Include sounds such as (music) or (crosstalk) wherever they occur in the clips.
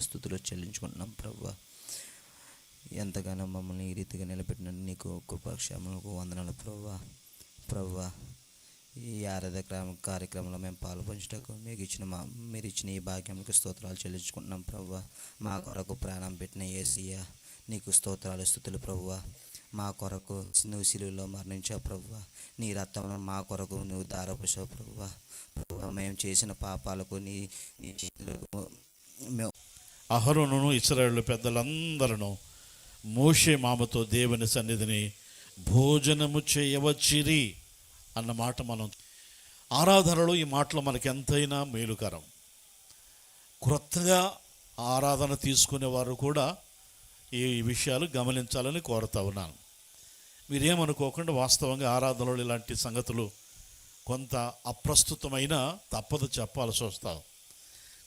స్థుతులు చెల్లించుకుంటున్నాం ప్రభు. ఎంతగానో మమ్మల్ని ఈ రీతిగా నిలబెట్టిన నీకు కృపాక్షేమలకు వందనాలు ప్రవ్వా ప్రవ్వా ఈ ఆరాధ కార్యక్రమంలో మేము పాల్పంచుటకు మీకు ఇచ్చిన మా మీరు ఇచ్చిన ఈ భాగ్యానికి స్తోత్రాలు చెల్లించుకుంటున్నాం ప్రభు. మా కొరకు ప్రాణం పెట్టిన ఏసీయ నీకు స్తోత్రాలు స్థుతులు ప్రభువ మా కొరకు నువ్వు శిలువలో మరణించావు ప్రభువ నీ రక్తంలో మా కొరకు నువ్వు దారపోసావు ప్రభువ ప్రభువ మేము చేసిన పాపాలకు నీ మేము అహరును ఇస్రాయేల్ పెద్దలందరూ మోషే మామతో దేవుని సన్నిధిని భోజనము చేయవచ్చిరి అన్న మాట మనం ఆరాధనలో ఈ మాటలు మనకి ఎంతైనా మేలుకరం. క్రొత్తగా ఆరాధన తీసుకునేవారు కూడా ఈ విషయాలు గమనించాలని కోరుతా ఉన్నాను. మీరేమనుకోకుండా వాస్తవంగా ఆరాధనలో ఇలాంటి సంగతులు కొంత అప్రస్తుతమైన తప్పదు చెప్పాల్సి వస్తావు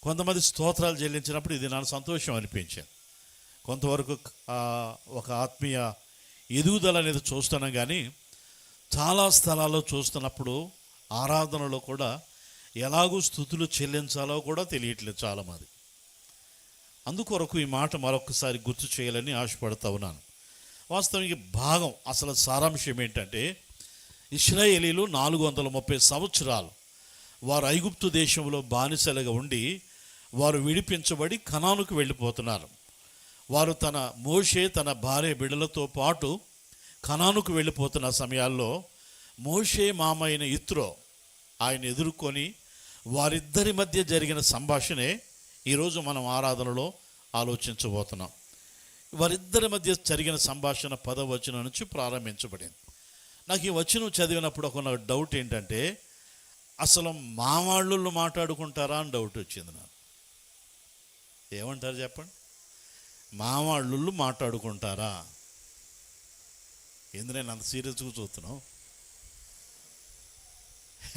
కొంతమంది స్తోత్రాలు చెల్లించినప్పుడు ఇది నాకు సంతోషం అనిపించింది. కొంతవరకు ఒక ఆత్మీయ ఎదుగుదల అనేది చూస్తున్నాం కానీ చాలా స్థలాల్లో చూస్తున్నప్పుడు ఆరాధనలో కూడా ఎలాగూ స్థుతులు చెల్లించాలో కూడా తెలియట్లేదు చాలామంది. అందుకొరకు ఈ మాట మరొకసారి గుర్తు చేయాలని ఆశపడతా ఉన్నాను. వాస్తవానికి భాగం అసలు సారాంశం ఏంటంటే ఇస్రాయేలీలు నాలుగు వందల ముప్పై సంవత్సరాలు వారు ఐగుప్తు దేశంలో బానిసలుగా ఉండి వారు విడిపించబడి కణానుకు వెళ్ళిపోతున్నారు. వారు తన మోషే తన భార్య బిడ్డలతో పాటు కణానుకు వెళ్ళిపోతున్న సమయాల్లో మోషే మామ అయిన ఇత్రో ఆయన ఎదుర్కొని వారిద్దరి మధ్య జరిగిన సంభాషణే ఈరోజు మనం ఆరాధనలో ఆలోచించబోతున్నాం. వారిద్దరి మధ్య జరిగిన సంభాషణ పదవచనం నుంచి ప్రారంభించబడింది. నాకు ఈ వచనం చదివినప్పుడు ఒక డౌట్ ఏంటంటే అసలు మావాళ్ళు మాట్లాడుకుంటారా అని డౌట్ వచ్చింది నాకు. ఏమంటారు చెప్పండి? మావాళ్ళు మాట్లాడుకుంటారా? ఏంది నేను అంత సీరియస్గా చూస్తున్నావు?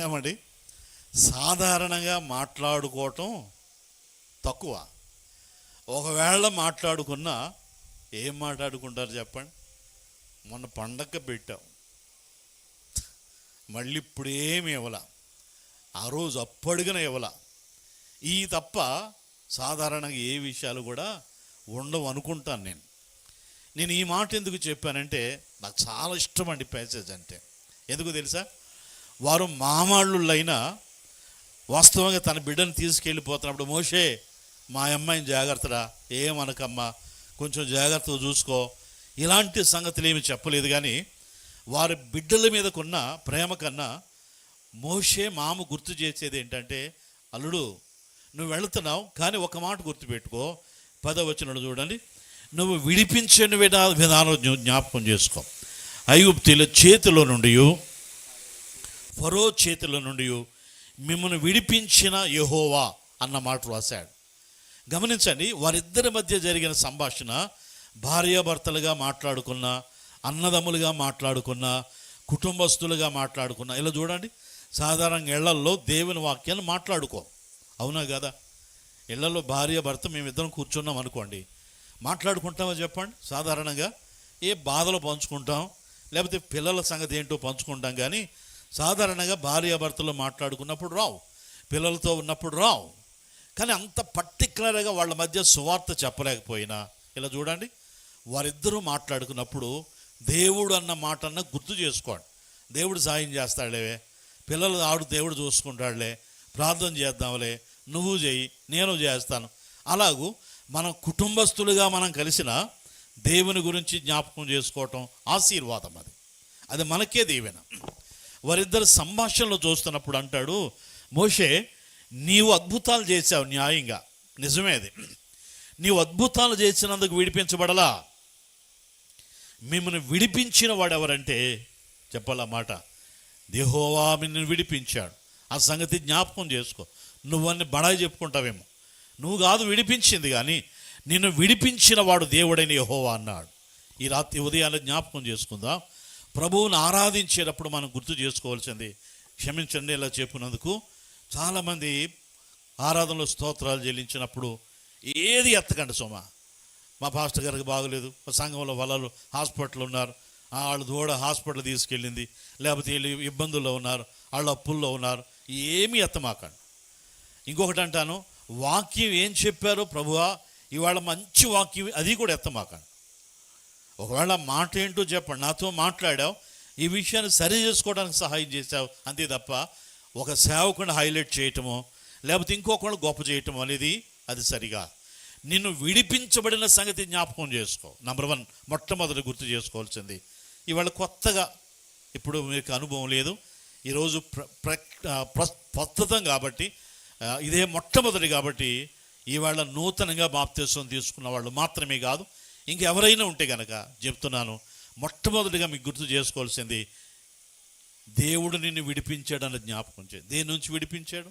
ఏమండి? సాధారణంగా మాట్లాడుకోవటం తక్కువ. ఒకవేళ మాట్లాడుకున్నా ఏం మాట్లాడుకుంటారు చెప్పండి? మొన్న పండగ పెట్టాం. మళ్ళీ ఇప్పుడేమి ఇవ్వలా. ఆ రోజు అప్పడుగున ఇవ్వలా. ఈ తప్ప సాధారణంగా ఏ విషయాలు కూడా ఉండవు అనుకుంటాను నేను. నేను ఈ మాట ఎందుకు చెప్పానంటే నాకు చాలా ఇష్టం అండి ప్యాసేజ్ అంటే. ఎందుకు తెలుసా? వారు మామాళ్ళులైనా వాస్తవంగా తన బిడ్డను తీసుకెళ్ళిపోతున్నప్పుడు మోషే మా అమ్మాయిని జాగ్రత్తరా? ఏమనకమ్మా? కొంచెం జాగ్రత్తగా చూసుకో. ఇలాంటి సంగతులు ఏమి చెప్పలేదు కానీ వారి బిడ్డల మీదకున్న ప్రేమ కన్నా మోషే మామ గుర్తు చేసేది ఏంటంటే అల్లుడు నువ్వు వెళుతున్నావు కానీ ఒక మాట గుర్తుపెట్టుకో. పదవచనలు చూడండి. నువ్వు విడిపించిన విధా విధానం జ్ఞాపకం చేసుకో. ఐగుప్తుల చేతిలో నుండి ఫరో చేతిలో నుండి మిమ్మల్ని విడిపించిన యహోవా అన్న మాట రాశాడు. గమనించండి వారిద్దరి మధ్య జరిగిన సంభాషణ భార్యాభర్తలుగా మాట్లాడుకున్న అన్నదమ్ములుగా మాట్లాడుకున్న కుటుంబస్తులుగా మాట్లాడుకున్న ఇలా చూడండి. సాధారణంగా ఇళ్ళల్లో దేవుని వాక్యాన్ని మాట్లాడుకో అవునా కదా? ఇళ్ళలో భార్య భర్త మేమిద్దరం కూర్చున్నాం అనుకోండి. మాట్లాడుకుంటామో చెప్పండి? సాధారణంగా ఏ బాధలు పంచుకుంటాం లేకపోతే పిల్లల సంగతి ఏంటో పంచుకుంటాం కానీ సాధారణంగా భార్యాభర్తలు మాట్లాడుకున్నప్పుడు రావు. పిల్లలతో ఉన్నప్పుడు రావు. కానీ అంత పర్టికులర్గా వాళ్ళ మధ్య సువార్త చెప్పలేకపోయినా ఇలా చూడండి. వారిద్దరూ మాట్లాడుకున్నప్పుడు దేవుడు అన్న మాట అన్న గుర్తు చేసుకోండి. దేవుడు సాయం చేస్తాడులేవే పిల్లలు ఆడు దేవుడు చూసుకుంటాడులే. ప్రార్థన చేద్దాంలే నువ్వు చేయి నేను చేస్తాను. అలాగూ మన కుటుంబస్తులుగా మనం కలిసిన దేవుని గురించి జ్ఞాపకం చేసుకోవటం ఆశీర్వాదం అది. అది మనకే దీవెన. వారిద్దరు సంభాషణలో చూస్తున్నప్పుడు అంటాడు మోషే నీవు అద్భుతాలు చేశావు న్యాయంగా. నిజమే అది. నీవు అద్భుతాలు చేసినందుకు విడిపించబడలా. మిమ్మల్ని విడిపించిన వాడు ఎవరంటే చెప్పాలా మాట? దేహోవా నిన్ను విడిపించాడు. ఆ సంగతి జ్ఞాపకం చేసుకో. నువ్వన్నీ బడాయి చెప్పుకుంటావేమో. నువ్వు కాదు విడిపించింది కానీ నిన్ను విడిపించిన వాడు దేవుడైన యహోవా అన్నాడు. ఈ రాత్రి ఉదయాన్నే జ్ఞాపకం చేసుకుందాం? ప్రభువుని ఆరాధించేటప్పుడు మనం గుర్తు చేసుకోవాల్సింది క్షమించండి ఇలా చెప్పినందుకు. చాలామంది ఆరాధనలో స్తోత్రాలు చెల్లించినప్పుడు ఏది ఎత్తకండి సోమ. మా పాస్టర్ గారికి బాగలేదు. మా సంఘంలో వాళ్ళు హాస్పిటల్ ఉన్నారు. వాళ్ళు దూడ హాస్పిటల్ తీసుకెళ్ళింది. లేకపోతే వీళ్ళు ఇబ్బందుల్లో ఉన్నారు. వాళ్ళు అప్పుల్లో ఉన్నారు. ఏమీ ఎత్తమాకండి ఇంకొకటి అంటాను వాక్యం ఏం చెప్పారో ప్రభువా ఇవాళ మంచి వాక్యం అది కూడా ఎత్తమాకండి ఒకవేళ మాట ఏంటో చెప్పండి నాతో మాట్లాడావు ఈ విషయాన్ని సరి చేసుకోవడానికి సహాయం చేశావు అంతే తప్ప ఒక సేవకుని హైలైట్ చేయటమో లేకపోతే ఇంకొకళ్ళు గొప్ప చేయటం అనేది అది సరిగా. నిన్ను విడిపించబడిన సంగతి జ్ఞాపకం చేసుకో. నంబర్ వన్ మొట్టమొదటి గుర్తు చేసుకోవాల్సింది. ఇవాళ కొత్తగా ఇప్పుడు మీకు అనుభవం లేదు ఈరోజు ప్ర ప్ర ప్ర- ప్రస్తుతం కాబట్టి ఇదే మొట్టమొదటి కాబట్టి ఇవాళ నూతనంగా బాప్తీసం తీసుకున్న వాళ్ళు మాత్రమే కాదు ఇంకెవరైనా ఉంటే కనుక చెప్తున్నాను మొట్టమొదటిగా మీకు గుర్తు చేసుకోవాల్సింది దేవుడు నిన్ను విడిపించాడన్న జ్ఞాపకం చే దేని నుంచి విడిపించాడు?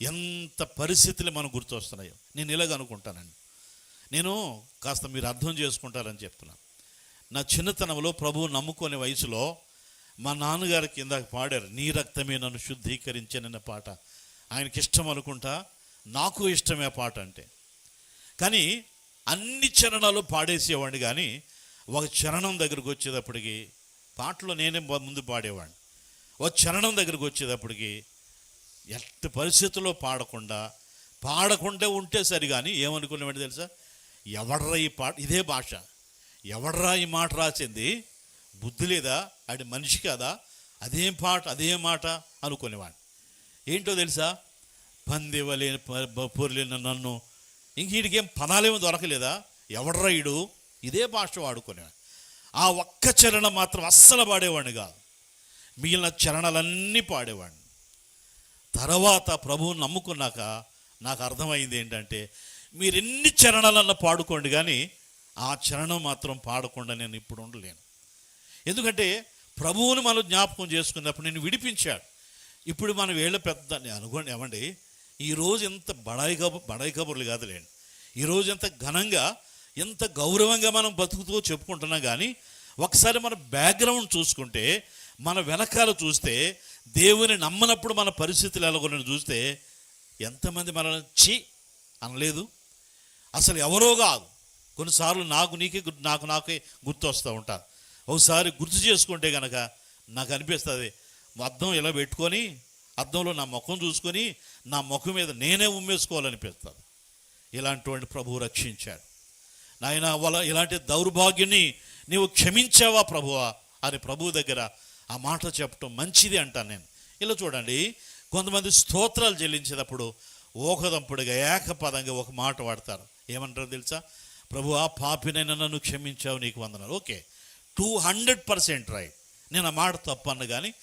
ఎంత పరిస్థితులు మనకు గుర్తొస్తున్నాయో. నేను ఇలాగ అనుకుంటానండి. నేను కాస్త మీరు అర్థం చేసుకుంటారని చెప్తున్నాను నా చిన్నతనంలో ప్రభువు నమ్ముకునే వయసులో మా నాన్నగారికి ఇందాక పాడారు నీ రక్తమే నన్ను శుద్ధీకరించనన్న పాట. ఆయనకి ఇష్టం అనుకుంటా నాకు ఇష్టమే ఆ పాట అంటే. కానీ అన్ని చరణాలు పాడేసేవాడిని కానీ ఒక చరణం దగ్గరకు వచ్చేటప్పటికి పాటలో నేనే ముందు పాడేవాడిని. ఒక చరణం దగ్గరకు వచ్చేటప్పటికి ఎట్టి పరిస్థితుల్లో పాడకుండా పాడకుండా ఉంటే సరి కానీ ఏమనుకునేవాడిని తెలుసా? ఎవడరా ఈ పాట? ఇదే భాష. ఎవడరా ఈ మాట రాసింది? బుద్ధి లేదా? ఆడి మనిషి కాదా? అదేం పాట అదేం మాట అనుకునేవాడు. ఏంటో తెలుసా? పందివలేని పూర్లేని నన్ను ఇంక వీడికేం పదాలేమో దొరకలేదా? ఎవడ్రా ఈడు? ఇదే భాష వాడుకునేవాడు. ఆ ఒక్క చరణం మాత్రం అస్సలు పాడేవాడిని కాదు. మిగిలిన చరణాలన్నీ పాడేవాడిని. తర్వాత ప్రభువు నమ్ముకున్నాక నాకు అర్థమైంది ఏంటంటే మీరు ఎన్ని చరణాలన్నా పాడుకోండి కానీ ఆ చరణం మాత్రం పాడకుండా నేను ఇప్పుడు ఉండలేను. ఎందుకంటే ప్రభువుని మనం జ్ఞాపకం చేసుకున్నప్పుడు నేను విడిపించాడు. ఇప్పుడు మనం వేళ్ళ పెద్ద అనుకోండి ఏమండి? ఈరోజు ఎంత బడాయి కబు బడాయి కబుర్లు కాదులేండి. ఈరోజు ఎంత ఘనంగా ఎంత గౌరవంగా మనం బతుకుతూ చెప్పుకుంటున్నాం కానీ ఒకసారి మన బ్యాక్గ్రౌండ్ చూసుకుంటే మన వెనకాల చూస్తే దేవుని నమ్మనప్పుడు మన పరిస్థితులు ఎలాగొని చూస్తే ఎంతమంది మనల్ని చి అనలేదు. అసలు ఎవరో కాదు. కొన్నిసార్లు నాకు నీకే నాకు నాకే గుర్తు వస్తూ ఉంటాను ఒకసారి గుర్తు చేసుకుంటే కనుక నాకు అనిపిస్తుంది అద్దం ఇలా పెట్టుకొని అద్దంలో నా ముఖం చూసుకొని నా ముఖం మీద నేనే ఉమ్మేసుకోవాలనిపిస్తుంది. ఇలాంటి ప్రభువు రక్షించాడు. నాయన వాళ్ళ ఇలాంటి దౌర్భాగ్యాన్ని నీవు క్షమించావా ప్రభువా? అని ప్రభు దగ్గర ఆ మాట చెప్పటం మంచిది అంటాను నేను. ఇలా చూడండి కొంతమంది స్తోత్రాలు చెల్లించేటప్పుడు ఓకదంపుడుగా ఏకపదంగా ఒక మాట వాడతారు. ఏమంటారు తెలుసా? ప్రభు ఆ పాపినైనా నన్ను క్షమించావు నీకు వందనాలు. Okay. Two hundred percent right నేను ఆ మాట తప్పను కానీ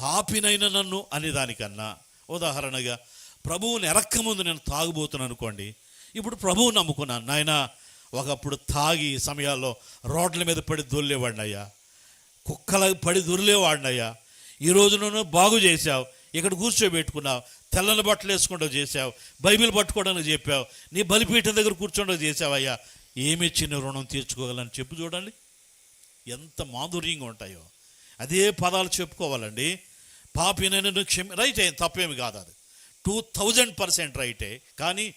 పాపినైన నన్ను అనే దానికన్నా ఉదాహరణగా ప్రభువుని ఎరక్క ముందు నేను తాగుబోతున్నాను అనుకోండి. ఇప్పుడు ప్రభువు నమ్ముకున్నాను నాయన ఒకప్పుడు తాగి సమయాల్లో రోడ్ల మీద పడి దొల్లేవాడిని అయ్యా కుక్కల పడి దొరిలేవాడినయ్యా ఈ రోజు నువ్వు బాగు చేశావు ఇక్కడ కూర్చోబెట్టుకున్నావు తెల్లని బట్టలు వేసుకుంటూ చేసావు బైబిల్ పట్టుకోవడానికి చెప్పావు నీ బలిపీఠం దగ్గర కూర్చోండో చేసావయ్యా ఏమి చిన్న రుణం తీర్చుకోగలని చెప్పు చూడండి. ఎంత మాధుర్యంగా ఉంటాయో. అదే పదాలు చెప్పుకోవాలండి. పాపినైనా క్షమి రైట్ అయింది తప్పేమి కాదు అది. టూ థౌజండ్ పర్సెంట్ రైటే. కానీ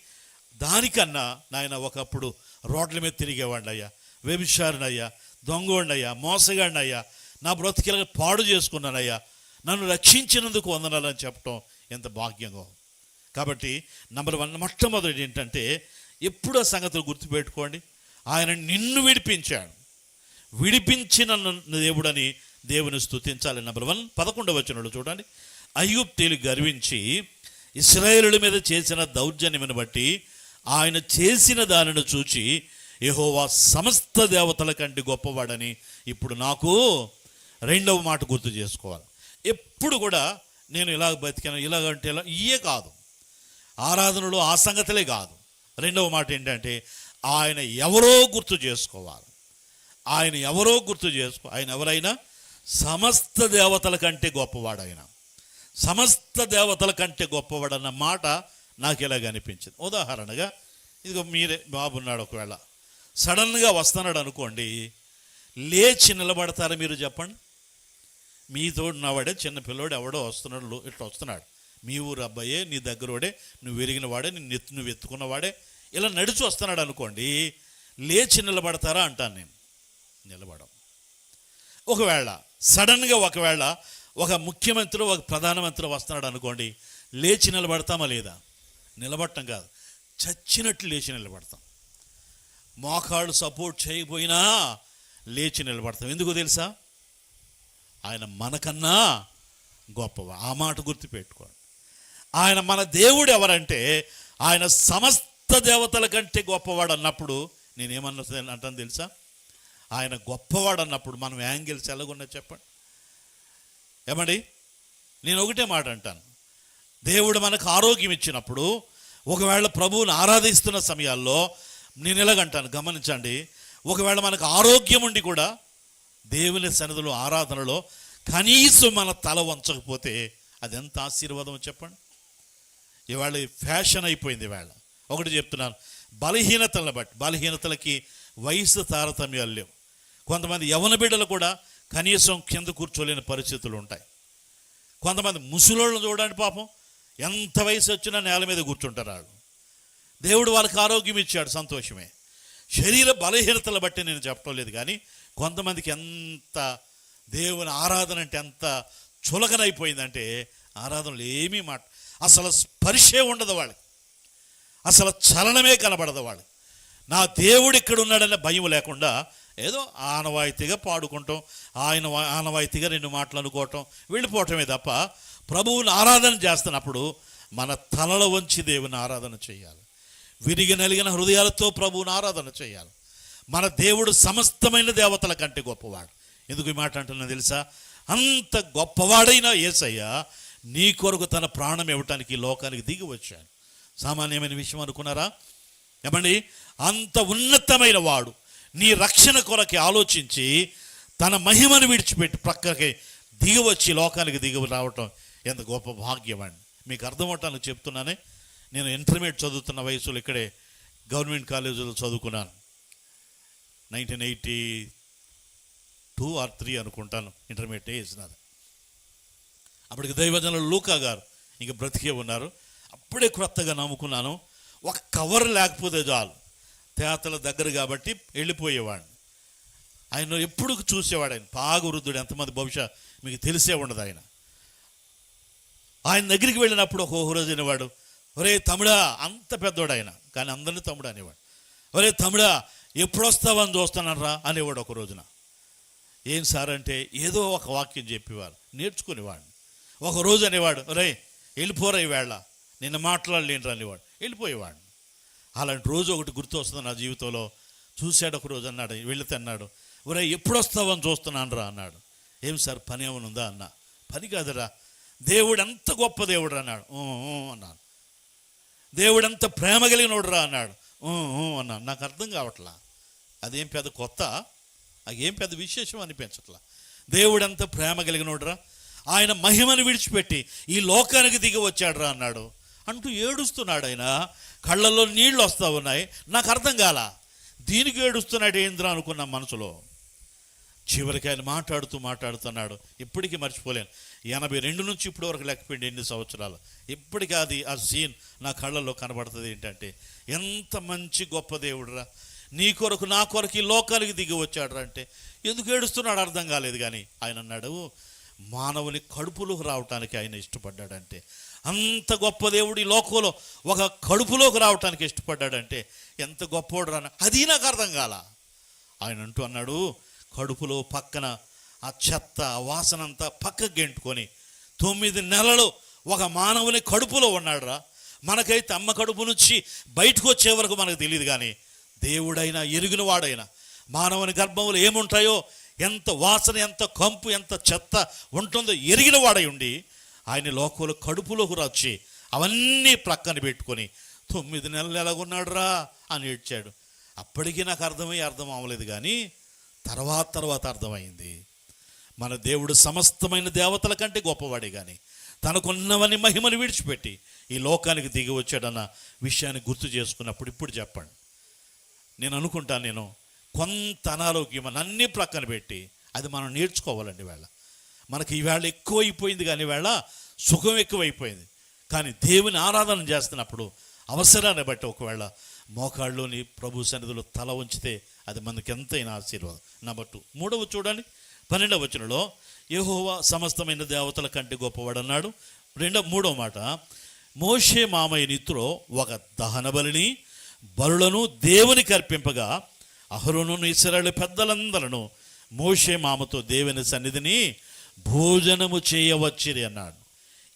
దానికన్నా నాయన ఒకప్పుడు రోడ్ల మీద తిరిగేవాడిని అయ్యా. వ్యభిచారినయ్యా దొంగోడినయ్యా మోసగాడినయ్యా. నా బ్రతికిల పాడు చేసుకున్నానయ్యా. నన్ను రక్షించినందుకు వందనాలని చెప్పటం ఎంత భాగ్యంగా కాబట్టి నంబర్ వన్ మొట్టమొదటి ఏంటంటే ఎప్పుడో ఆ సంగతులు గుర్తుపెట్టుకోండి. ఆయన నిన్ను విడిపించాడు. విడిపించిన దేవుడని దేవుని స్థుతించాలి నెంబర్ వన్ పదకొండవ వచనంలో చూడండి. అయ్యూప్తీలు గర్వించి ఇస్రాయేలుల మీద చేసిన దౌర్జన్యమును బట్టి ఆయన చేసిన దానిని చూచి యహోవా సమస్త దేవతల కంటే గొప్పవాడని ఇప్పుడు నాకు రెండవ మాట గుర్తు చేసుకోవాలి. ఎప్పుడు కూడా నేను ఇలా బతికాను ఇలాగంటే ఇలా ఇయే కాదు. ఆరాధనలో ఆ సంగతులే కాదు. రెండవ మాట ఏంటంటే ఆయన ఎవరో గుర్తు చేసుకోవాలి. ఆయన ఎవరో గుర్తు చేసుకో ఆయన ఎవరైనా సమస్త దేవతల కంటే గొప్పవాడు ఆయన సమస్త దేవతల కంటే గొప్పవాడన్న మాట నాకు ఇలాగ అనిపించింది. ఉదాహరణగా ఇదిగో మీరే బాబున్నాడు ఒకవేళ. సడన్గా వస్తున్నాడు అనుకోండి లేచి నిలబడతారు మీరు చెప్పండి? మీతో ఉన్నవాడే చిన్న పిల్లోడు ఎవడో వస్తున్నాడు ఇట్లా వస్తున్నాడు. మీ ఊరు అబ్బాయే నీ దగ్గరోడే నువ్వు విరిగిన వాడే నీ నువ్వు ఎత్తుకున్నవాడే ఇలా నడిచి వస్తున్నాడు అనుకోండి లేచి నిలబడతారా అంటాను నేను. నిలబడం. ఒకవేళ సడన్గా ఒకవేళ ఒక ముఖ్యమంత్రి ఒక ప్రధానమంత్రి వస్తున్నాడు అనుకోండి లేచి నిలబడతామా లేదా? నిలబడటం కాదు. చచ్చినట్లు లేచి నిలబడతాం. మోకాళ్ళు సపోర్ట్ చేయకపోయినా లేచి నిలబడతాం. ఎందుకు తెలుసా? ఆయన మనకన్నా గొప్పవా ఆ మాట గుర్తుపెట్టుకోండి. ఆయన మన దేవుడు ఎవరంటే ఆయన సమస్త దేవతల కంటే గొప్పవాడు అన్నప్పుడు నేనేమన్నా అంటాను తెలుసా? ఆయన గొప్పవాడు అన్నప్పుడు మనం యాంగిల్స్ ఎలాగున్నా చెప్పండి. ఏమండి? నేను ఒకటే మాట అంటాను. దేవుడు మనకు ఆరోగ్యం ఇచ్చినప్పుడు ఒకవేళ ప్రభువుని ఆరాధిస్తున్న సమయాల్లో నేను ఎలాగంటాను? గమనించండి. ఒకవేళ మనకు ఆరోగ్యం ఉండి కూడా దేవుని సన్నిధిలో ఆరాధనలో కనీసం మన తల వంచకపోతే అది ఎంత ఆశీర్వాదం చెప్పండి. ఇవాళ ఫ్యాషన్ అయిపోయింది ఇవాళ. ఒకటి చెప్తున్నాను. బలహీనతలను బట్టి బలహీనతలకి వయసు తారతమ్యాలు లేవు కొంతమంది యవన బిడ్డలు కూడా కనీసం కింద కూర్చోలేని పరిస్థితులు ఉంటాయి. కొంతమంది ముసలోళ్ళని చూడండి పాపం ఎంత వయసు వచ్చినా నేల మీద కూర్చుంటారు వాళ్ళు. దేవుడు వాళ్ళకి ఆరోగ్యం ఇచ్చాడు సంతోషమే. శరీర బలహీనతలు బట్టి నేను చెప్పడం లేదు కానీ కొంతమందికి ఎంత దేవుని ఆరాధన అంటే ఎంత చులకనైపోయిందంటే ఆరాధనలు ఏమీ మాట అసలు స్పర్శే ఉండదు వాళ్ళకి. అసలు చలనమే కనబడదు వాళ్ళకి. నా దేవుడు ఇక్కడ ఉన్నాడనే భయం లేకుండా ఏదో ఆనవాయితీగా పాడుకుంటాం. ఆయన ఆనవాయితీగా రెండు మాటలు అనుకోవటం వెళ్ళిపోవటమే తప్ప ప్రభువుని ఆరాధన చేస్తున్నప్పుడు మన తలలో వంచి దేవుని ఆరాధన చేయాలి. విరిగి నలిగిన హృదయాలతో ప్రభువుని ఆరాధన చేయాలి. మన దేవుడు సమస్తమైన దేవతల కంటే గొప్పవాడు. ఎందుకు ఈ మాట అంటున్నా తెలుసా? అంత గొప్పవాడైన యేసయ్య నీ కొరకు తన ప్రాణం ఇవ్వటానికి లోకానికి దిగి వచ్చాను సామాన్యమైన విషయం అనుకున్నారా? ఏమండి? అంత ఉన్నతమైన వాడు. నీ రక్షణ కొరకి ఆలోచించి తన మహిమను విడిచిపెట్టి ప్రక్కకి దిగవచ్చి లోకానికి దిగి రావటం ఎంత గొప్ప భాగ్యం అండి. మీకు అర్థమవటానికి చెప్తున్నానే. నేను ఇంటర్మీడియట్ చదువుతున్న వయసులో ఇక్కడే గవర్నమెంట్ కాలేజీలో చదువుకున్నాను. Nineteen eighty two or three అనుకుంటాను. ఇంటర్మీడియట్ ఏజ్ అప్పటికి దైవజనులు లూకా గారు ఇంక బ్రతికే ఉన్నారు. అప్పుడే క్రొత్తగా నమ్ముకున్నాను. ఒక కవర్ లేకపోతే చాలు. తేతల దగ్గర కాబట్టి వెళ్ళిపోయేవాడిని. ఆయన ఎప్పుడు చూసేవాడు ఆయన. బాగా వృద్ధుడు ఎంతమంది బహుశా మీకు తెలిసే ఉండదు ఆయన. ఆయన దగ్గరికి వెళ్ళినప్పుడు ఒక రోజు అనేవాడు ఒరే తమిడా అంత పెద్దోడు ఆయన. కానీ అందరినీ తమ్ముడు అనేవాడు ఒరే తమిడా ఎప్పుడు వస్తావని చూస్తానరా అనేవాడు ఒక రోజున. ఏం సార్ అంటే ఏదో ఒక వాక్యం చెప్పేవారు నేర్చుకునేవాడిని. ఒక రోజు అనేవాడు ఒరే వెళ్ళిపోరా ఈవేళ నిన్న మాట్లాడలేనురా అనేవాడు. వెళ్ళిపోయేవాడు. అలాంటి రోజు ఒకటి గుర్తు వస్తుంది నా జీవితంలో. చూశాడు ఒక రోజు అన్నాడు వెళితే అన్నాడు ఒరే ఎప్పుడు వస్తావని చూస్తున్నాను రా అన్నాడు. ఏం సార్ పని ఏమైనా ఉందా? అన్నా. పని కాదురా. దేవుడు ఎంత గొప్ప దేవుడు అన్నాడు. "ఊ, అన్నాను. దేవుడు ఎంత ప్రేమ కలిగినోడు రా అన్నాడు. "ఊ, అన్నాను. నాకు అర్థం కావట్లా? అదేం పెద్ద కొత్త? అది ఏం పెద్ద విశేషం అనిపించట్లా? దేవుడు ప్రేమ కలిగినోడురా. ఆయన మహిమను విడిచిపెట్టి ఈ లోకానికి దిగి వచ్చాడురా అన్నాడు. అంటూ ఏడుస్తున్నాడు ఆయన కళ్ళల్లో నీళ్ళు వస్తూ ఉన్నాయి నాకు అర్థం కాల. దీనికి ఏడుస్తున్నాడు ఏంద్రా అనుకున్న మనసులో. చివరికి ఆయన మాట్లాడుతూ మాట్లాడుతున్నాడు ఇప్పటికీ మర్చిపోలేను. ఎనభై రెండు నుంచి ఇప్పుడు వరకు లెక్కపెండి ఎన్ని సంవత్సరాలు. ఇప్పటికీ అది ఆ సీన్ నా కళ్ళల్లో కనబడుతుంది ఏంటంటే ఎంత మంచి గొప్ప దేవుడురా. నీ కొరకు నా కొరకు ఈ లోకానికి దిగి వచ్చాడు అంటే ఎందుకు ఏడుస్తున్నాడు అర్థం కాలేదు కానీ ఆయన అన్నాడు మానవుని కడుపులోకి రావటానికి ఆయన ఇష్టపడ్డాడంటే అంత గొప్ప దేవుడు ఈ లోకంలో ఒక కడుపులోకి రావటానికి ఇష్టపడ్డాడంటే ఎంత గొప్పవాడు రాన? అది నాకు అర్థం కాల. ఆయన అంటూ అన్నాడు కడుపులో పక్కన ఆ చెత్త వాసన అంతా పక్కకు గెంటుకొని తొమ్మిది నెలలు ఒక మానవుని కడుపులో ఉన్నాడురా. మనకైతే అమ్మ కడుపు నుంచి బయటకు వచ్చే వరకు మనకు తెలియదు కానీ దేవుడైనా ఎరిగిన వాడైనా మానవుని గర్భంలో ఏముంటాయో ఎంత వాసన ఎంత కంపు ఎంత చెత్త ఉంటుందో ఎరిగిన వాడై ఉండి ఆయన లోకంలో కడుపులోకి వచ్చి అవన్నీ ప్రక్కన పెట్టుకొని తొమ్మిది నెలలు ఎలాగున్నాడురా? అని ఏడ్చాడు. అప్పటికీ నాకు అర్థమై అర్థం అవ్వలేదు కానీ తర్వాత తర్వాత అర్థమైంది. మన దేవుడు సమస్తమైన దేవతల కంటే గొప్పవాడే కానీ తనకున్నవని మహిమను విడిచిపెట్టి ఈ లోకానికి దిగి వచ్చాడన్న విషయాన్ని గుర్తు చేసుకున్నప్పుడు ఇప్పుడు చెప్పండి. నేను అనుకుంటాను నేను కొంత అనారోగ్యం అన్ని ప్రక్కన పెట్టి అది మనం నేర్చుకోవాలండి వేళ. మనకి ఈవేళ ఎక్కువైపోయింది కానీ వేళ సుఖం ఎక్కువైపోయింది. కానీ దేవుని ఆరాధన చేస్తున్నప్పుడు అవసరాన్ని బట్టి ఒకవేళ మోకాళ్ళలోని ప్రభు సన్నిధిలో తల ఉంచితే అది మనకి ఎంతైనా ఆశీర్వాదం. నెంబర్ టూ మూడవ చూడండి. పన్నెండవ వచనంలో యహోవా సమస్తమైన దేవతల కంటే గొప్పవాడు అన్నాడు రెండవ మూడవ మాట. మోషే మామయ్య నిత్రో ఒక దహన బలిని బలులను దేవుని కర్పింపగా అహరును ఇస్రాయేలు పెద్దలందరను మోషే మామతో దేవుని సన్నిధిని భోజనము చేయవచ్చిరి అన్నాడు.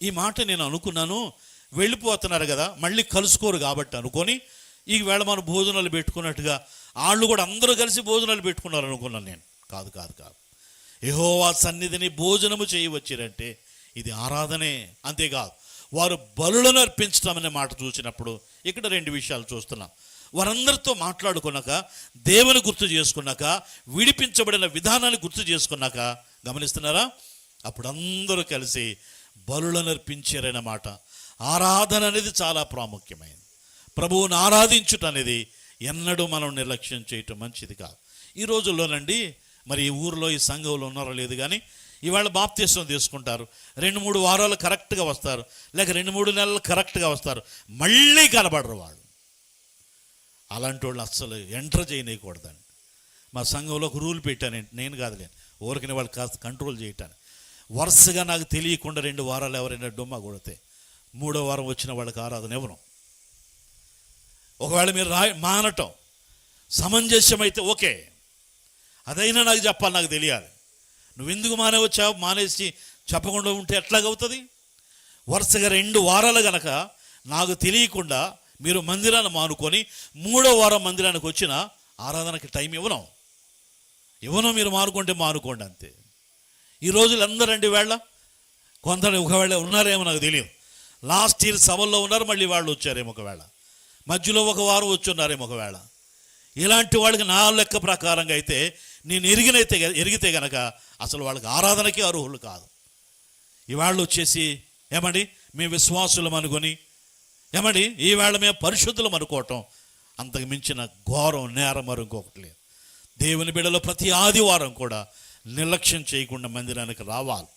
ఈ మాట నేను అనుకున్నాను. వెళ్ళిపోతున్నారు కదా మళ్ళీ కలుసుకోరు కాబట్టి అనుకొని ఈ వేళ మనం భోజనాలు పెట్టుకున్నట్టుగా వాళ్ళు కూడా అందరూ కలిసి భోజనాలు పెట్టుకున్నారు అనుకున్నాను నేను. కాదు కాదు కాదు. యహోవా సన్నిధిని భోజనము చేయవచ్చిరంటే ఇది ఆరాధనే అంతేకాదు. వారు బలులను అర్పించడం అనే మాట చూసినప్పుడు ఇక్కడ రెండు విషయాలు చూస్తున్నాం. వారందరితో మాట్లాడుకున్నాక దేవుని గుర్తు చేసుకున్నాక విడిపించబడిన విధానాన్ని గుర్తు చేసుకున్నాక గమనిస్తున్నారా? అప్పుడు అందరూ కలిసి బలులను అర్పించారన్నమాట ఆరాధన అనేది చాలా ప్రాముఖ్యమైనది. ప్రభువుని ఆరాధించుట అనేది ఎన్నడూ మనం నిర్లక్ష్యం చేయటం మంచిది కాదు. ఈ రోజుల్లోనండి మరి ఈ ఊరిలో ఈ సంఘంలో ఉన్నారో లేదు కానీ ఇవాళ బాప్తీసం తీసుకుంటారు. రెండు మూడు వారాలు కరెక్ట్గా వస్తారు. లేక రెండు మూడు నెలలు కరెక్ట్గా వస్తారు. మళ్ళీ కనబడరు వాళ్ళు. అలాంటి వాళ్ళు అస్సలు ఎంటర్ చేయనీయకూడదండి. మా సంఘంలో ఒక రూల్ పెట్టాను. నేను కాదులే. ఊరికనే వాళ్ళు కాస్త కంట్రోల్ చేయటాను వరుసగా నాకు తెలియకుండా రెండు వారాలు ఎవరైనా డొమ్మ కొడితే మూడో వారం వచ్చిన వాళ్ళకి ఆరాధన ఇవ్వను ఒకవేళ మీరు రా మానటం సమంజస్యమైతే ఓకే. అదైనా నాకు చెప్పాలి నాకు తెలియాలి. నువ్వు ఎందుకు మానేవచ్చావు మానేసి చెప్పకుండా ఉంటే ఎట్లాగవుతుంది? వరుసగా రెండు వారాలు గనక నాకు తెలియకుండా మీరు మందిరాన్ని మానుకొని మూడో వారం మందిరానికి వచ్చిన ఆరాధనకి టైం ఇవ్వను. ఇవ్వను మీరు మానుకుంటే మానుకోండి అంతే. ఈ రోజులు అందరండి వేళ కొందరు ఒకవేళ ఉన్నారేమో నాకు తెలియదు. లాస్ట్ ఇయర్ సభల్లో ఉన్నారు మళ్ళీ వాళ్ళు వచ్చారేమో ఒకవేళ. మధ్యలో ఒక వారం వచ్చి ఉన్నారేమో ఒకవేళ. ఇలాంటి వాళ్ళకి నా లెక్క ప్రకారంగా అయితే నేను ఎరిగినైతే ఎరిగితే గనక అసలు వాళ్ళకి ఆరాధనకి అర్హులు కాదు. ఇవాళ వచ్చేసి ఏమండి? మేము విశ్వాసులం అనుకొని ఏమండి? ఈవేళ మేము పరిశుద్ధులం అనుకోవటం అంతకు మించిన ఘోరం నేరం మరి ఇంకొకటి లేదు. దేవుని బిడ్డలో ప్రతి ఆదివారం కూడా నిర్లక్ష్యం చేయకుండా మందిరానికి రావాలి.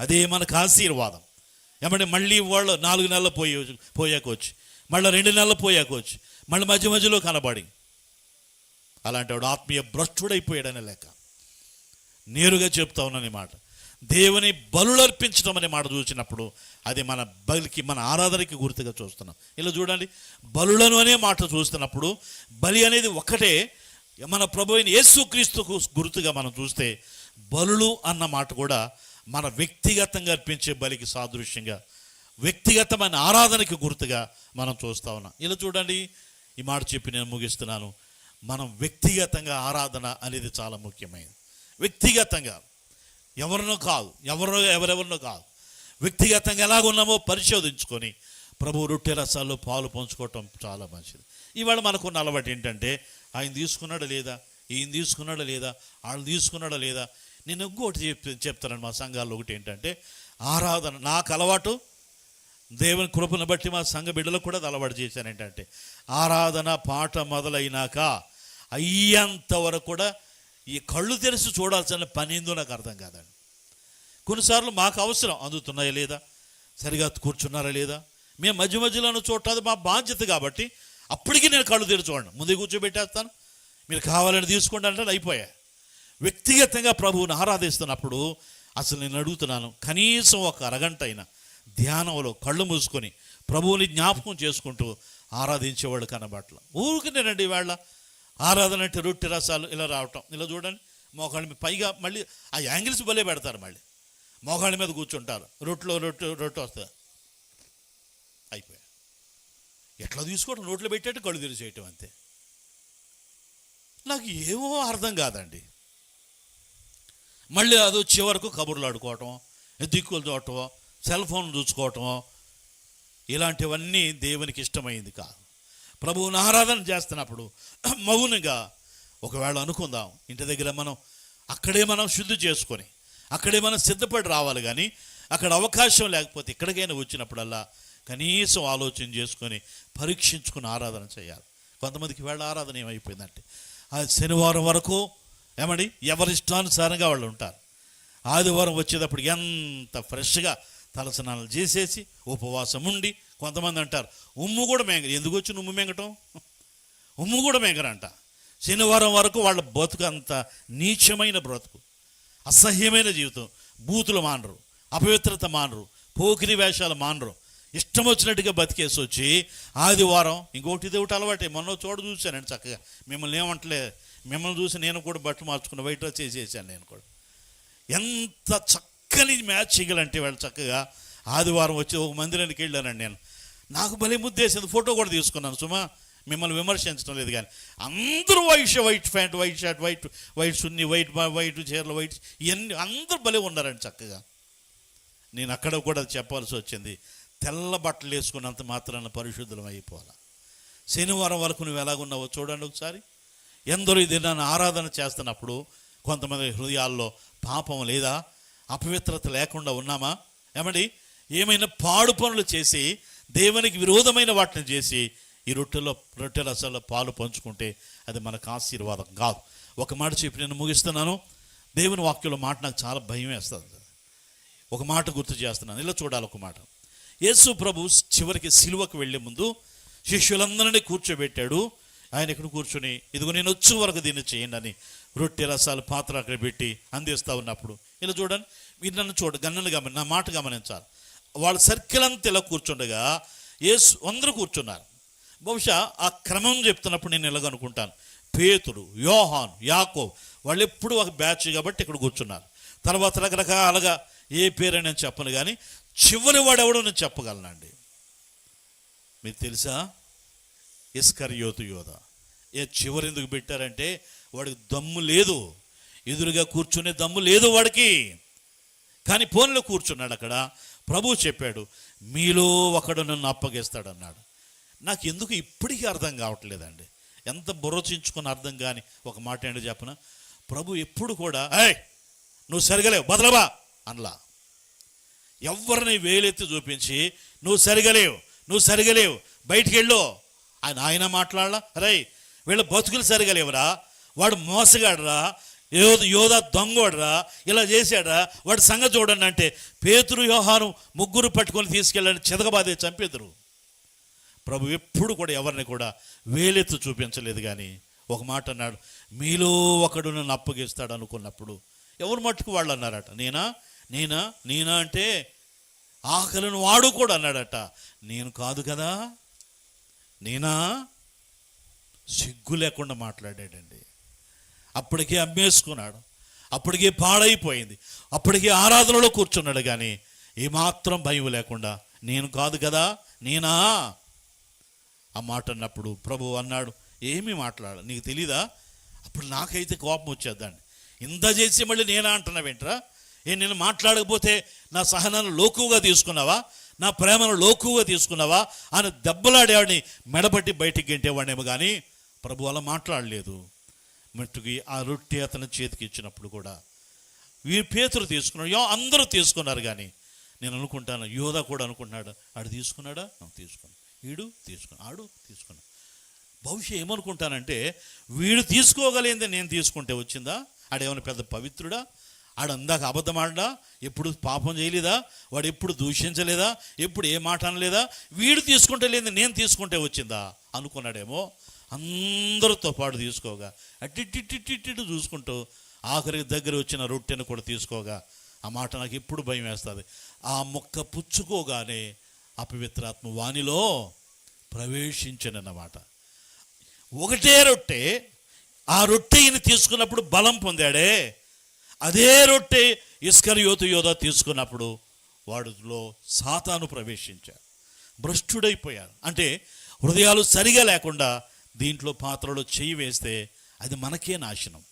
అదే మనకు ఆశీర్వాదం. ఏమంటే మళ్ళీ వాళ్ళు నాలుగు నెలలు పోయి పోయాకోవచ్చు మళ్ళీ రెండు నెలలు పోయాకోవచ్చు మళ్ళీ మధ్య మధ్యలో కనబడి. అలాంటి వాడు ఆత్మీయ భ్రష్టుడైపోయాడనే లెక్క. నేరుగా చెప్తా ఉన్నాను మాట. దేవుని బలులర్పించడం అనే మాట చూసినప్పుడు అది మన బలికి మన ఆరాధనకి గుర్తుగా చూస్తున్నాం. ఇలా చూడండి బలులను అనే మాట చూస్తున్నప్పుడు బలి అనేది ఒకటే మన ప్రభు అయిన యేసుక్రీస్తుకు గుర్తుగా మనం చూస్తే బలులు అన్న మాట కూడా మన వ్యక్తిగతంగా అర్పించే బలికి సాదృశ్యంగా వ్యక్తిగతమైన ఆరాధనకి గుర్తుగా మనం చూస్తా ఉన్నాం. ఇలా చూడండి ఈ మాట చెప్పి నేను ముగిస్తున్నాను. మనం వ్యక్తిగతంగా ఆరాధన అనేది చాలా ముఖ్యమైనది. వ్యక్తిగతంగా ఎవరినో కాదు ఎవరినో ఎవరెవరినో కాదు. వ్యక్తిగతంగా ఎలాగున్నామో పరిశోధించుకొని ప్రభు రొట్టె రసాల్లో పాలు పంచుకోవటం చాలా మంచిది. ఇవాళ మనకున్న అలవాటు ఏంటంటే ఆయన తీసుకున్నాడా లేదా ఈయన తీసుకున్నాడా లేదా వాళ్ళు తీసుకున్నాడా లేదా నేను ఇంకోటి చెప్ చెప్తాను మా సంఘాల్లో ఒకటి ఏంటంటే ఆరాధన నాకు అలవాటు దేవుని కృపను బట్టి మా సంఘ బిడ్డలకు కూడా అది అలవాటు చేశాను ఏంటంటే ఆరాధన పాట మొదలైనాక అయ్యేంత వరకు కూడా ఈ కళ్ళు తెరిచి చూడాల్సిన పని ఏందో నాకు అర్థం కాదండి. కొన్నిసార్లు మాకు అవసరం అందుతున్నాయా లేదా? సరిగా కూర్చున్నారా లేదా? మేము మధ్య మధ్యలో చూడటం మా బాధ్యత కాబట్టి అప్పటికి నేను కళ్ళు తెరిచి చూడండి. ముందే కూర్చోబెట్టేస్తాను. మీరు కావాలని తీసుకోండి అంటే అయిపోయాయి. వ్యక్తిగతంగా ప్రభువుని ఆరాధిస్తున్నప్పుడు అసలు నేను అడుగుతున్నాను కనీసం ఒక అరగంట అయినా ధ్యానంలో కళ్ళు మూసుకొని ప్రభువుని జ్ఞాపకం చేసుకుంటూ ఆరాధించేవాళ్ళు కనబట్ల ఊరికనేనండి వాళ్ళ ఆరాధన అంటే రొట్టె రసాలు ఇలా రావటం. ఇలా చూడండి మోకాళ్ళ మీద పైగా మళ్ళీ ఆ యాంగిల్స్ భలే పెడతారు మళ్ళీ. మోకాళ్ళ మీద కూర్చుంటారు. రొట్టెలో రొట్టె రొట్టె వస్తుంది. అయిపోయా. ఎట్లా తీసుకోవడం నోట్లో పెట్టేట్టు కళ్ళు తెరిచేయటం అంతే. నాకు ఏమో అర్థం కాదండి. మళ్ళీ అది వచ్చే వరకు కబుర్లు ఆడుకోవటం దిక్కులు చూడటం సెల్ ఫోన్ చూసుకోవటం ఇలాంటివన్నీ దేవునికి ఇష్టమైంది కాదు. ప్రభువుని ఆరాధన చేస్తున్నప్పుడు (clears throat) మౌనంగా ఒకవేళ అనుకుందాం ఇంటి దగ్గర మనం అక్కడే మనం శుద్ధి చేసుకొని అక్కడే మనం సిద్ధపడి రావాలి కానీ అక్కడ అవకాశం లేకపోతే ఎక్కడికైనా వచ్చినప్పుడల్లా కనీసం ఆలోచన చేసుకొని పరీక్షించుకుని ఆరాధన చేయాలి. కొంతమందికి వేళ ఆరాధన ఏమైపోయిందంటే ఆ శనివారం వరకు ఏమండి? ఎవరి ఇష్టానుసారంగా వాళ్ళు ఉంటారు. ఆదివారం వచ్చేటప్పుడు ఎంత ఫ్రెష్గా తలసనాలు చేసేసి ఉపవాసం ఉండి కొంతమంది అంటారు ఉమ్ము కూడా మేంగ ఎందుకు వచ్చి ఉమ్ము మేంగటం? ఉమ్ము కూడా మేంగరంట. శనివారం వరకు వాళ్ళ బ్రతుకు అంత నీచమైన బ్రతుకు అసహ్యమైన జీవితం. బూతులు మానరు అపవిత్రత మానరు పోకిరి వేషాలు మానరు. ఇష్టం వచ్చినట్టుగా బతికేసి వచ్చి ఆదివారం ఇంకోటి ఇది ఒకటి అలవాటే. మొన్న చోట చూశానండి చక్కగా. మిమ్మల్ని ఏమంటలే మిమ్మల్ని చూసి నేను కూడా బట్టలు మార్చుకున్న వైట్ డ్రెస్ చేసేసాను నేను కూడా. ఎంత చక్కని మ్యాచ్ చేయగలంటే వాళ్ళు చక్కగా ఆదివారం వచ్చి ఒక మందిరానికి వెళ్ళానండి నేను. నాకు భలే ముద్దేసింది ఫోటో కూడా తీసుకున్నాను సుమా. మిమ్మల్ని విమర్శించడం లేదు కానీ అందరూ white white pant white shirt white white సున్ని వైట్ వైట్ చీరలు వైట్ ఇవన్నీ అందరూ భలే ఉన్నారండి చక్కగా. నేను అక్కడ కూడా చెప్పాల్సి వచ్చింది. తెల్ల బట్టలు వేసుకున్నంత మాత్రాన పరిశుద్ధం అయిపోవాలి. శనివారం వరకు నువ్వు ఎలాగున్నావో చూడండి ఒకసారి. ఎందరో ఇది నన్ను ఆరాధన చేస్తున్నప్పుడు కొంతమంది హృదయాల్లో పాపం లేదా అపవిత్రత లేకుండా ఉన్నామా? ఏమండి? ఏమైనా పాడు పనులు చేసి దేవునికి విరోధమైన వాటిని చేసి ఈ రొట్టెలో రొట్టె రసాల్లో పాలు పంచుకుంటే అది మనకు ఆశీర్వాదం కాదు. ఒక మాట చెప్పి నేను ముగిస్తున్నాను. దేవుని వాక్యంలో మాట నాకు చాలా భయం వేస్తుంది. ఒక మాట గుర్తు చేస్తున్నాను. ఇలా చూడాలి ఒక మాట. యేసు ప్రభు చివరికి సిలువకు వెళ్ళే ముందు శిష్యులందరినీ కూర్చోబెట్టాడు. ఆయన ఇక్కడ కూర్చొని ఇదిగో నేను వచ్చే వరకు దీన్ని చేయండి అని రొట్టె రసాలు పాత్ర అక్కడ పెట్టి అందిస్తూ ఉన్నప్పుడు ఇలా చూడండి మీరు నన్ను చూడ గన్నను గమని నా మాట గమనించాలి. వాళ్ళ సర్కిల్ అంతా ఇలా కూర్చుండగా ఏసు అందరూ కూర్చున్నారు. బహుశా ఆ క్రమం చెప్తున్నప్పుడు నేను ఇలాగనుకుంటాను పేతుడు యోహాన్ యాకో వాళ్ళు ఎప్పుడు ఒక బ్యాచ్ కాబట్టి ఇక్కడ కూర్చున్నారు. తర్వాత రకరకాలుగా ఏ పేరు నేను చెప్పను కానీ చివరి వాడెవడో నేను చెప్పగలనండి. మీకు తెలుసా? ఇస్కర్యోతు యోధ. ఏ చివరి ఎందుకు పెట్టారంటే వాడికి దమ్ము లేదు. ఎదురుగా కూర్చునే దమ్ము లేదు వాడికి. కానీ ఫోన్లో కూర్చున్నాడు అక్కడ. ప్రభు చెప్పాడు మీలో ఒకడు నన్ను అప్పగిస్తాడు అన్నాడు నాకు ఎందుకు ఇప్పటికీ అర్థం కావట్లేదండి. ఎంత బుర్రచించుకుని అర్థం కాని ఒక మాట ఏంటో చెప్పన? ప్రభు ఎప్పుడు కూడా ఏయ్ నువ్వు సరిగలేవు బదలవా? అనలా. ఎవరిని వేలెత్తి చూపించి నువ్వు సరిగలేవు నువ్వు సరిగలేవు బయటికి వెళ్ళు. ఆయన ఆయన మాట్లాడలా? రై వీళ్ళ బతుకులు సరిగలేవురా. వాడు మోసగాడరా. యోధ యోధ దొంగోడరా. ఇలా చేశాడరా. వాడి సంగతి చూడండి అంటే పేతురు వ్యవహారం ముగ్గురు పట్టుకొని తీసుకెళ్ళని చెదగబాదే చంపేదరు ప్రభు ఎప్పుడు కూడా ఎవరిని కూడా వేలెత్తు చూపించలేదు కానీ ఒక మాట అన్నాడు మీలో ఒకడు నన్ను అప్పగిస్తాడు అనుకున్నప్పుడు ఎవరు మట్టుకు వాళ్ళు అన్నారట? నేనా? నేనా? నేనా అంటే ఆకలిని వాడు కూడా అన్నాడట. నేను కాదు కదా? నేనా? సిగ్గు లేకుండా మాట్లాడాడండి. అప్పటికే అమ్మేసుకున్నాడు. అప్పటికే పాడైపోయింది. అప్పటికే ఆరాధనలో కూర్చున్నాడు కానీ ఏమాత్రం భయం లేకుండా నేను కాదు కదా నేనా? ఆ మాట అన్నప్పుడు ప్రభు అన్నాడు ఏమీ మాట్లాడ నీకు తెలీదా? అప్పుడు నాకైతే కోపం వచ్చేద్దండి. ఇంత చేసి మళ్ళీ నేనా అంటున్నావేంట్రా ఏ నేను మాట్లాడకపోతే నా సహనాన్ని లోకుగా తీసుకున్నావా? నా ప్రేమను లోకుగా తీసుకున్నావా? అని దెబ్బలాడేవాడిని మెడబట్టి బయటికి గెంటేవాడేమో కానీ ప్రభు అలా మాట్లాడలేదు. మట్టుకి ఆ రొట్టె అతని చేతికి ఇచ్చినప్పుడు కూడా. వీరు పేతురు తీసుకున్నాడు యో అందరూ తీసుకున్నారు కానీ నేను అనుకుంటాను యోధ కూడా అనుకుంటున్నాడు. ఆడు తీసుకున్నాడా? తీసుకున్నాను తీసుకున్నాడు. వీడు తీసుకున్నా ఆడు తీసుకున్నాను బహుశా ఏమనుకుంటానంటే వీడు తీసుకోగలిగింది నేను తీసుకుంటే వచ్చిందా? ఆడేమైనా పెద్ద పవిత్రుడా? ఆడు అందాక అబద్ధం ఆడడా ఎప్పుడు పాపం చేయలేదా? వాడు ఎప్పుడు దూషించలేదా? ఎప్పుడు ఏ మాట అనలేదా? వీడు తీసుకుంటే లేదు నేను తీసుకుంటే వచ్చిందా? అనుకున్నాడేమో. అందరితో పాటు తీసుకోగా. అట్టిట్టిట్టిట్టిట్టు చూసుకుంటూ ఆఖరికి దగ్గర వచ్చిన రొట్టెను కూడా తీసుకోగా. ఆ మాట నాకు ఎప్పుడు భయం వేస్తుంది. ఆ మొక్క పుచ్చుకోగానే అపవిత్రాత్మ వానిలో ప్రవేశించనన్నమాట. ఒకటే రొట్టె ఆ రొట్టె ఈయన తీసుకున్నప్పుడు బలం పొందాడే. అదే రొట్టె ఇస్కరియోతు యోధ తీసుకున్నప్పుడు వాడిలో సాతాను ప్రవేశించాడు భ్రష్టుడైపోయాడు అంటే హృదయాలు సరిగా లేకుండా దీంట్లో పాత్రలో చేయి వేస్తే అది మనకే నాశనం.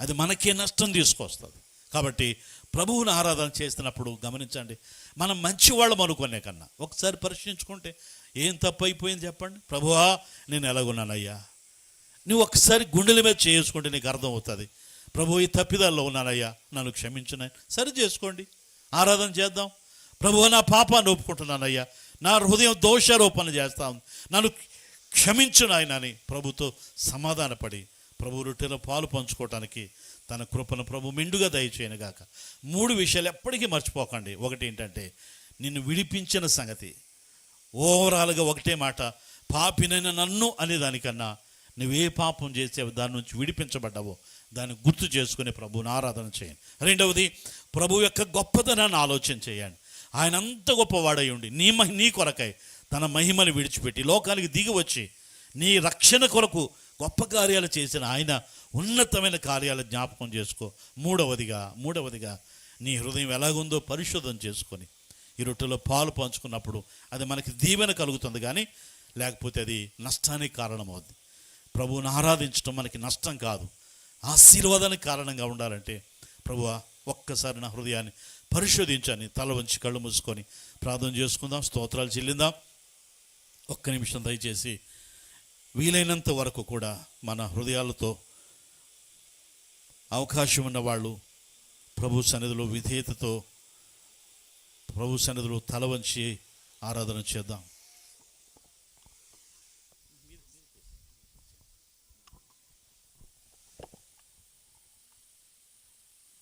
అది మనకే నష్టం తీసుకొస్తుంది. కాబట్టి ప్రభువుని ఆరాధన చేస్తున్నప్పుడు గమనించండి మనం మంచివాళ్ళం అనుకునే కన్నా. ఒకసారి పరీక్షించుకుంటే ఏం తప్పు అయిపోయింది చెప్పండి? ప్రభువా నేను ఎలాగున్నానయ్యా? నువ్వు ఒకసారి గుండెల మీద చేసుకుంటే నీకు అర్థమవుతుంది. ప్రభు ఈ తప్పిదాల్లో ఉన్నానయ్యా నన్ను క్షమించిన సరి చేసుకోండి. ఆరాధన చేద్దాం. ప్రభువ నా పాపాన్ని ఒప్పుకుంటున్నానయ్యా. నా హృదయం దోషారోపణ చేస్తా నన్ను క్షమించు నాయన అని ప్రభుతో సమాధానపడి ప్రభు రొట్టెలో పాలు పంచుకోవటానికి తన కృపను ప్రభు మెండుగా దయచేయను గాక మూడు విషయాలు ఎప్పటికీ మర్చిపోకండి. ఒకటి ఏంటంటే నిన్ను విడిపించిన సంగతి. ఓవరాల్గా ఒకటే మాట పాపినైన నన్ను అనే దానికన్నా నువ్వే పాపం చేసే దాని నుంచి విడిపించబడ్డావో దాన్ని గుర్తు చేసుకుని ప్రభువుని ఆరాధన చేయండి. రెండవది ప్రభు యొక్క గొప్పతనాన్ని ఆలోచన చేయండి. ఆయన అంత గొప్పవాడై ఉండి నీ మహి నీ కొరకై తన మహిమను విడిచిపెట్టి లోకానికి దిగి వచ్చి నీ రక్షణ కొరకు గొప్ప కార్యాలు చేసిన ఆయన ఉన్నతమైన కార్యాలు జ్ఞాపకం చేసుకో. మూడవదిగా మూడవదిగా నీ హృదయం ఎలాగుందో పరిశోధన చేసుకొని ఈ రొట్టెలో పాలు పంచుకున్నప్పుడు అది మనకి దీవెన కలుగుతుంది కానీ లేకపోతే అది నష్టానికి కారణమవుద్ది. ప్రభువుని ఆరాధించడం మనకి నష్టం కాదు. ఆశీర్వాదానికి కారణంగా ఉండాలంటే ప్రభువా ఒక్కసారి నా హృదయాన్ని పరిశోధించని తల వంచి కళ్ళు మూసుకొని ప్రార్థన చేసుకుందాం స్తోత్రాలు చెల్లిందాం. ఒక్క నిమిషం దయచేసి వీలైనంత వరకు కూడా మన హృదయాలతో అవకాశం ఉన్న వాళ్ళు ప్రభు సన్నిధిలో విధేయతతో ప్రభు సన్నిధిలో తల వంచి ఆరాధన చేద్దాం.